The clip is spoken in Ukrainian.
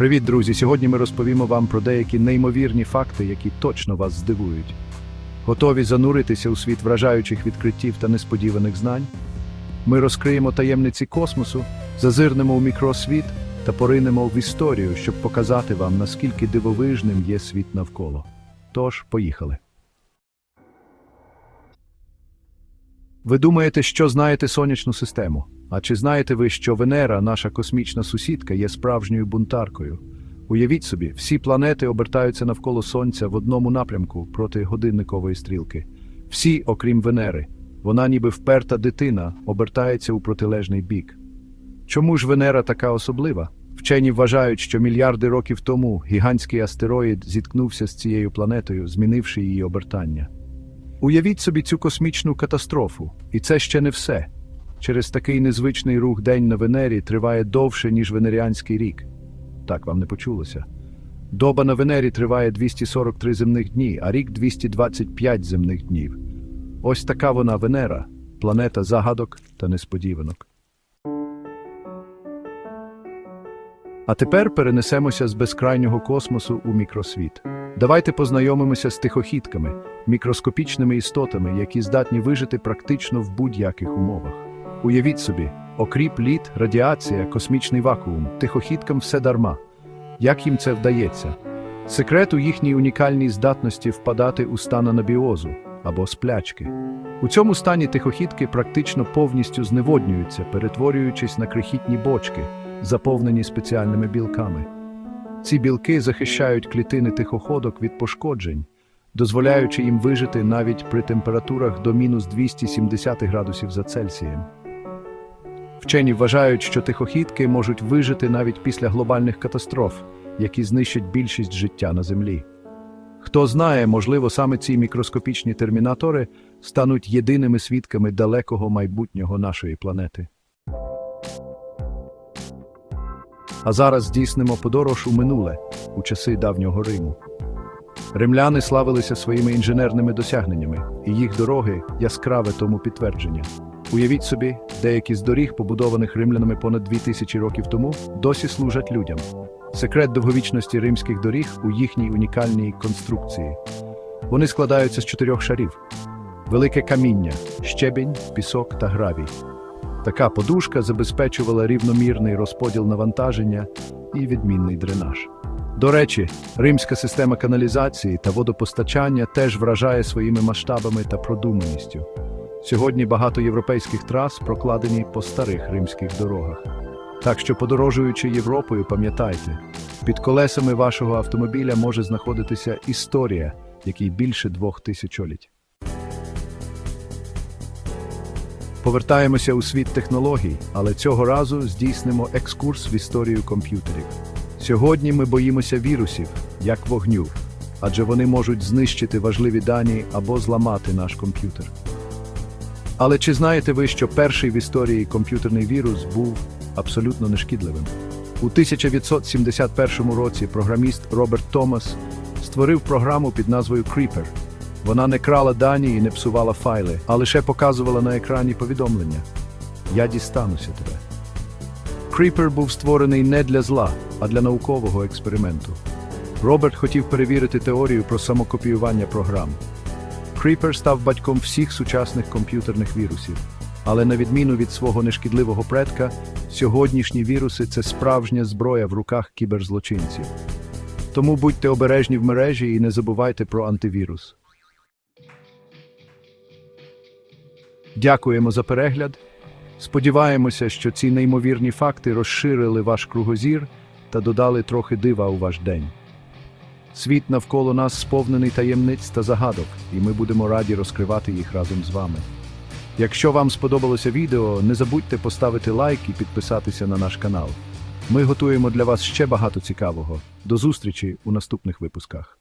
Привіт, друзі! Сьогодні ми розповімо вам про деякі неймовірні факти, які точно вас здивують. Готові зануритися у світ вражаючих відкриттів та несподіваних знань? Ми розкриємо таємниці космосу, зазирнемо у мікросвіт та поринемо в історію, щоб показати вам, наскільки дивовижним є світ навколо. Тож, поїхали. Ви думаєте, що знаєте сонячну систему? А чи знаєте ви, що Венера, наша космічна сусідка, є справжньою бунтаркою? Уявіть собі, всі планети обертаються навколо Сонця в одному напрямку проти годинникової стрілки. Всі, окрім Венери. Вона, ніби вперта дитина, обертається у протилежний бік. Чому ж Венера така особлива? Вчені вважають, що мільярди років тому гігантський астероїд зіткнувся з цією планетою, змінивши її обертання. Уявіть собі цю космічну катастрофу, і це ще не все. Через такий незвичний рух день на Венері триває довше, ніж венеріанський рік. Так вам не почулося. Доба на Венері триває 243 земних дні, а рік 225 земних днів. Ось така вона Венера, планета загадок та несподіванок. А тепер перенесемося з безкрайнього космосу у мікросвіт. Давайте познайомимося з тихохідками, мікроскопічними істотами, які здатні вижити практично в будь-яких умовах. Уявіть собі, окріп, лід, радіація, космічний вакуум, тихохідкам все дарма. Як їм це вдається? Секрет у їхній унікальній здатності впадати у стан анабіозу або сплячки. У цьому стані тихохідки практично повністю зневоднюються, перетворюючись на крихітні бочки, заповнені спеціальними білками. Ці білки захищають клітини тихоходок від пошкоджень, дозволяючи їм вижити навіть при температурах до мінус 270 градусів за Цельсієм. Вчені вважають, що тихохідки можуть вижити навіть після глобальних катастроф, які знищать більшість життя на Землі. Хто знає, можливо, саме ці мікроскопічні термінатори стануть єдиними свідками далекого майбутнього нашої планети. А зараз здійснимо подорож у минуле, у часи давнього Риму. Римляни славилися своїми інженерними досягненнями, і їх дороги яскраве тому підтвердження. Уявіть собі, деякі з доріг, побудованих римлянами понад 2000 років тому, досі служать людям. Секрет довговічності римських доріг у їхній унікальній конструкції. Вони складаються з чотирьох шарів: велике каміння, щебінь, пісок та гравій. Така подушка забезпечувала рівномірний розподіл навантаження і відмінний дренаж. До речі, римська система каналізації та водопостачання теж вражає своїми масштабами та продуманістю. Сьогодні багато європейських трас прокладені по старих римських дорогах. Так що, подорожуючи Європою, пам'ятайте, під колесами вашого автомобіля може знаходитися історія, якій більше двох тисячоліть. Повертаємося у світ технологій, але цього разу здійснимо екскурс в історію комп'ютерів. Сьогодні ми боїмося вірусів, як вогню, адже вони можуть знищити важливі дані або зламати наш комп'ютер. Але чи знаєте ви, що перший в історії комп'ютерний вірус був абсолютно нешкідливим? У 1971 році програміст Роберт Томас створив програму під назвою Creeper. Вона не крала дані і не псувала файли, а лише показувала на екрані повідомлення: Я дістануся тебе. Creeper був створений не для зла, а для наукового експерименту. Роберт хотів перевірити теорію про самокопіювання програм. Creeper став батьком всіх сучасних комп'ютерних вірусів. Але на відміну від свого нешкідливого предка, сьогоднішні віруси це справжня зброя в руках кіберзлочинців. Тому будьте обережні в мережі і не забувайте про антивірус. Дякуємо за перегляд. Сподіваємося, що ці неймовірні факти розширили ваш кругозір та додали трохи дива у ваш день. Світ навколо нас сповнений таємниць та загадок, і ми будемо раді розкривати їх разом з вами. Якщо вам сподобалося відео, не забудьте поставити лайк і підписатися на наш канал. Ми готуємо для вас ще багато цікавого. До зустрічі у наступних випусках.